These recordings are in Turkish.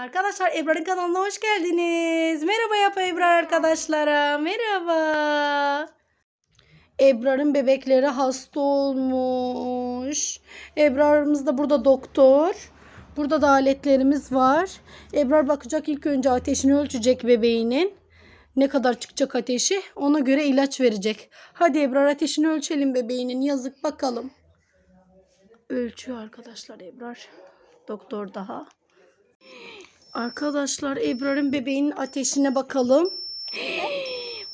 Arkadaşlar Ebrar'ın kanalına hoş geldiniz. Merhaba yap Ebrar arkadaşlara. Merhaba. Ebrar'ın bebekleri hasta olmuş. Ebrar'ımız da burada doktor. Burada da aletlerimiz var. Ebrar bakacak ilk önce ateşini ölçecek bebeğinin. Ne kadar çıkacak ateşi ona göre ilaç verecek. Hadi Ebrar ateşini ölçelim bebeğinin yazık bakalım. Ölçüyor arkadaşlar Ebrar. Doktor daha. Arkadaşlar Ebrar'ın bebeğinin ateşine bakalım.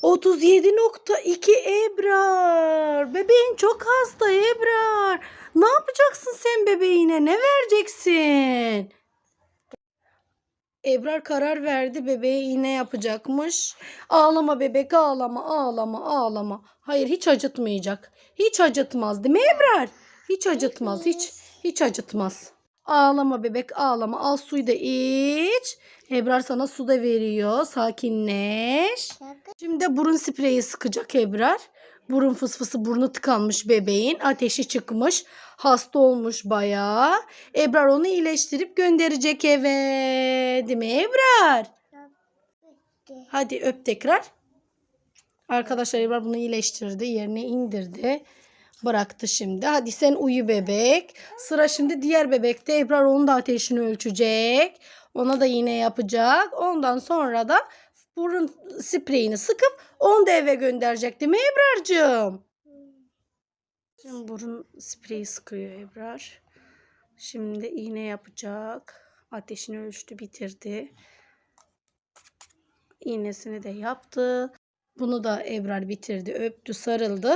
37.2 Ebrar. Bebeğin çok hasta Ebrar. Ne yapacaksın sen bebeğine? Ne vereceksin? Ebrar karar verdi bebeğe iğne yapacakmış. Ağlama bebek ağlama ağlama ağlama. Hayır hiç acıtmayacak. Hiç acıtmaz değil mi Ebrar? Hiç acıtmaz hiç hiç acıtmaz. Ağlama bebek ağlama. Al suyu da iç. Ebrar sana su da veriyor. Sakinleş. Şimdi burun spreyi sıkacak Ebrar. Burun fısfısı burnu tıkanmış bebeğin. Ateşi çıkmış. Hasta olmuş bayağı. Ebrar onu iyileştirip gönderecek eve. Değil mi Ebrar? Hadi öp tekrar. Arkadaşlar Ebrar bunu iyileştirdi. Yerine indirdi. Bıraktı şimdi. Hadi sen uyu bebek. Sıra şimdi diğer bebekte. Ebrar onun da ateşini ölçecek. Ona da iğne yapacak. Ondan sonra da burun spreyini sıkıp onu da eve gönderecek değil mi Ebrar'cığım? Şimdi burun spreyi sıkıyor Ebrar. Şimdi iğne yapacak. Ateşini ölçtü bitirdi. İğnesini de yaptı. Bunu da Ebrar bitirdi. Öptü sarıldı.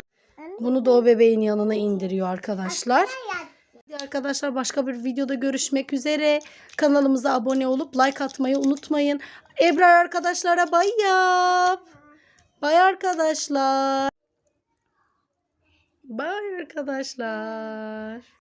Bunu da o bebeğin yanına indiriyor arkadaşlar. Arkadaşlar başka bir videoda görüşmek üzere. Kanalımıza abone olup like atmayı unutmayın. Ebrar arkadaşlara bay yap. Bay arkadaşlar. Bay arkadaşlar.